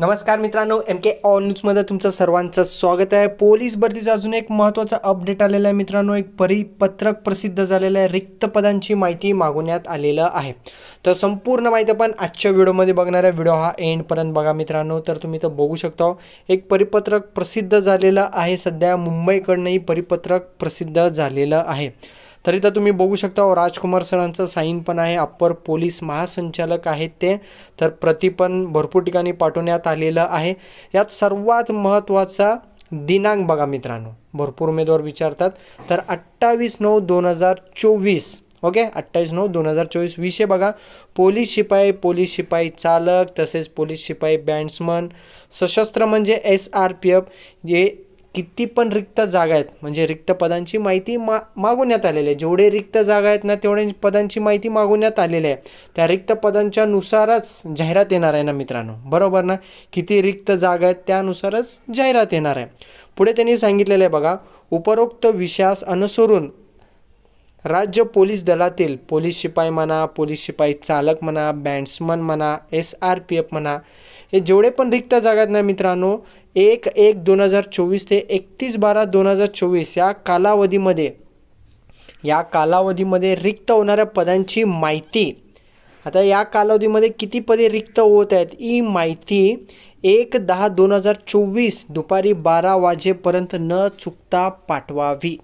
नमस्कार मित्रांनो एम के ऑल न्यूजमध्ये तुमचं सर्वांचं स्वागत आहे. पोलीस भरतीचा अजून एक महत्त्वाचा अपडेट आलेला आहे मित्रांनो. एक परिपत्रक प्रसिद्ध झालेलं आहे. रिक्त पदांची माहिती मागवण्यात आलेलं आहे. तर संपूर्ण माहिती आपण आजच्या व्हिडिओमध्ये बघणार आहे. व्हिडिओ हा एंडपर्यंत बघा मित्रांनो. तर तुम्ही तर बघू शकता. एक परिपत्रक प्रसिद्ध झालेलं आहे. सध्या मुंबईकडनंही परिपत्रक प्रसिद्ध झालेलं आहे. तर इथं तुम्ही बघू शकता राजकुमार सरांचं साईन पण आहे अप्पर पोलीस महासंचालक आहेत ते. तर प्रति पण भरपूर ठिकाणी पाठवण्यात आलेलं आहे. यात सर्वात महत्त्वाचा दिनांक बघा मित्रांनो. भरपूर उमेदवार विचारतात. तर अठ्ठावीस नऊ दोन हजार चोवीस. ओके? अठ्ठावीस नऊ दोन हजार चोवीस. विषय बघा. पोलीस शिपाई पोलीस शिपाई चालक तसेच पोलीस शिपाई बँड्समन सशस्त्र म्हणजे एस आर पी एफ जे किती पण रिक्त जागा आहेत म्हणजे रिक्त पदांची माहिती मा मागवण्यात आलेली आहे. जेवढे रिक्त जागा आहेत ना तेवढे पदांची माहिती मागवण्यात आलेली आहे. त्या रिक्त पदांच्या नुसारच जाहिरात येणार आहे ना मित्रांनो? बरोबर ना? किती रिक्त जागा आहेत त्यानुसारच जाहिरात येणार आहे. पुढे त्यांनी सांगितलेलं आहे बघा उपरोक्त विषयास अनुसरून राज्य पोलीस दलातील पोलीस शिपाई म्हणा पोलीस शिपाई चालक म्हणा बँड्समन म्हणा एस आर पी एफ म्हणा हे जेवढे पण रिक्त जागा आहेत ना मित्रांनो एक एक दोन हजार चोवीस ते एकतीस बारा दोन हजार चोवीस या कालावधीमध्ये या कालावधीमध्ये रिक्त होणाऱ्या पदांची माहिती आता या कालावधीमध्ये किती पदे रिक्त होत आहेत ही माहिती एक दहा दोन हजार चोवीस दुपारी बारा वाजेपर्यंत न चुकता पाठवावी.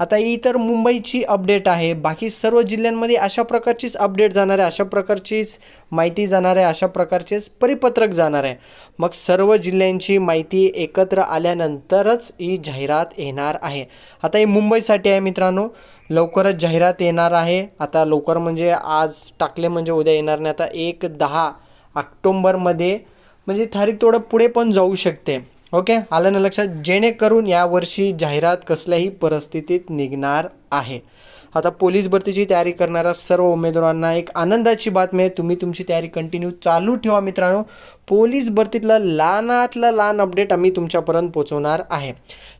आता ही तर मुंबईची अपडेट आहे. बाकी सर्व जिल्ह्यांमध्ये अशा प्रकारचीच अपडेट जाणार आहे अशा प्रकारचीच माहिती जाणार आहे अशा प्रकारचेच परिपत्रक जाणार आहे. मग सर्व जिल्ह्यांची माहिती एकत्र आल्यानंतरच ही जाहिरात येणार आहे. आता ही मुंबईसाठी आहे मित्रांनो. लवकरच जाहिरात येणार आहे. आता लवकर म्हणजे आज टाकले म्हणजे उद्या येणार नाही. आता एक दहा ऑक्टोंबरमध्ये म्हणजे तारीख थोडं पुढे पण जाऊ शकते. ओके आलं ना लक्षात? जेणेकरून यावर्षी जाहिरात कसल्याही परिस्थितीत निघणार आहे. आता पोलीस भरतीची तयारी करणाऱ्या सर्व उमेदवारांना एक आनंदाची बातमी आहे. तुम्ही तुमची तयारी कंटिन्यू चालू ठेवा मित्रांनो. पोलीस भरतीतलं लहानातलं लहान अपडेट आम्ही तुमच्यापर्यंत पोहोचवणार आहे.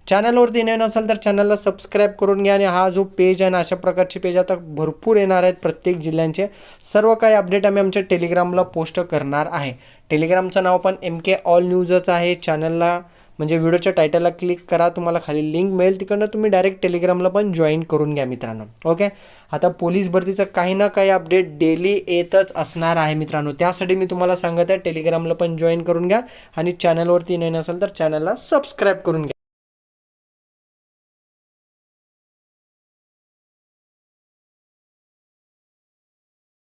चॅनलवरती नवीन असाल तर चॅनलला सबस्क्राईब करून घ्या आणि हा जो पेज आहे ना अशा प्रकारचे पेज आता भरपूर येणार आहेत प्रत्येक जिल्ह्यांचे. सर्व काही अपडेट आम्ही आमच्या टेलिग्रामला पोस्ट करणार आहे. टेलिग्रामचं नाव पण एम के ऑल न्यूजच आहे. चॅनलला म्हणजे व्हिडिओच्या टायटलला क्लिक करा तुम्हाला खाली लिंक मिळेल. तिकडनं तुम्ही डायरेक्ट टेलिग्रामला पण जॉईन करून घ्या मित्रांनो. ओके आता पोलीस भरतीचं काही ना काही अपडेट डेली येतच असणार आहे मित्रांनो. त्यासाठी मी तुम्हाला सांगत आहे टेलिग्रामला पण जॉईन करून घ्या. आणि चॅनलवरती नाही नसेल तर चॅनलला सबस्क्राईब करून घ्या.